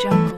Jungle.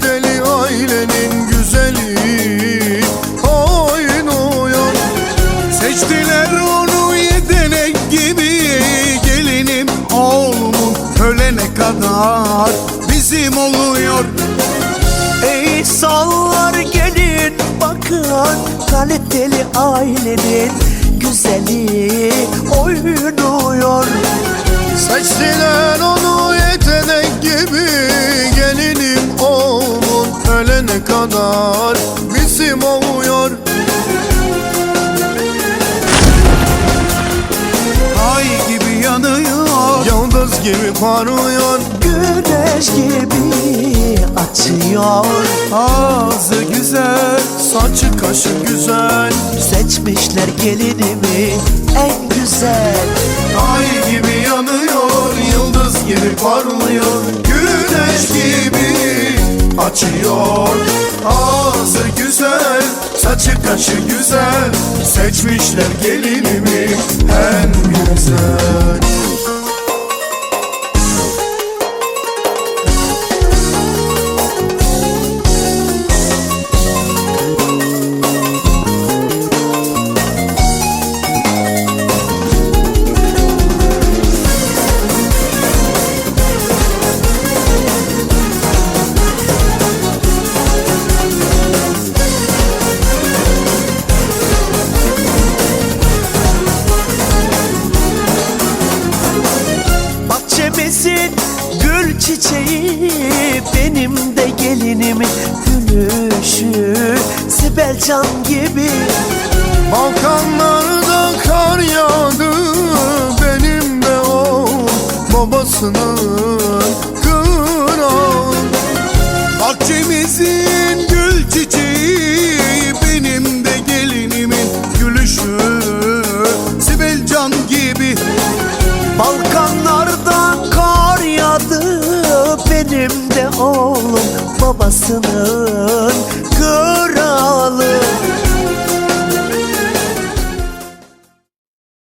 Kaliteli ailenin güzeli. Oynuyor Seçtiler onu yetenek gibi. Gelinim oğlumun ölene kadar bizim oluyor. Ey sallar gelin bakın Kaliteli ailenin güzeli oynuyor Seçtiler onu kadar bizim oluyor. Ay gibi yanıyor. Yıldız gibi parlıyor. Güneş gibi açıyor. Ağzı güzel Saçı kaşı güzel. Seçmişler gelinimi açıyor Ağzı güzel Saçı kaşı güzel. Seçmişler gelinimi en güzel gül çiçeği Benim de gelinimin gülüşü Sibel Can gibi. Balkanlarda kar yağdı Benim de o babasının kıran Bahçemizin gül çiçeği Benim de gelinimin gülüşü oğlum babasını.